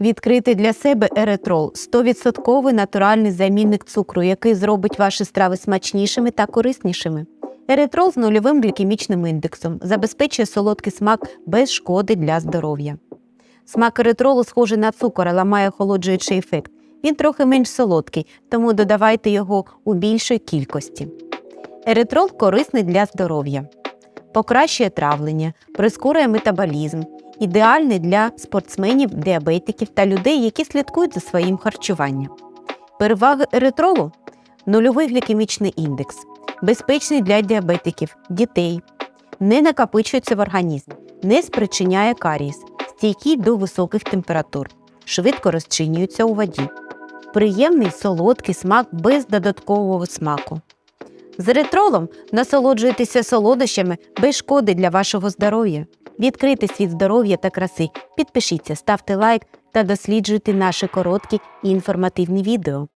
Відкрити для себе еретрол 100% натуральний замінник цукру, який зробить ваші страви смачнішими та кориснішими. Еретрол з нульовим глікемічним індексом забезпечує солодкий смак без шкоди для здоров'я. Смак еретролу схожий на цукор, але має охолоджуючий ефект. Він трохи менш солодкий, тому додавайте його у більшій кількості. Еритрол корисний для здоров'я, покращує травлення, прискорює метаболізм, ідеальний для спортсменів, діабетиків та людей, які слідкують за своїм харчуванням. Переваги еритролу нульовий глікемічний індекс, безпечний для діабетиків, дітей, не накопичується в організмі, не спричиняє карієс, стійкий до високих температур, швидко розчинюється у воді. Приємний солодкий смак без додаткового смаку. З ретролом насолоджуйтеся солодощами без шкоди для вашого здоров'я. Відкрити світ здоров'я та краси, підпишіться, ставте лайк та досліджуйте наші короткі і інформативні відео.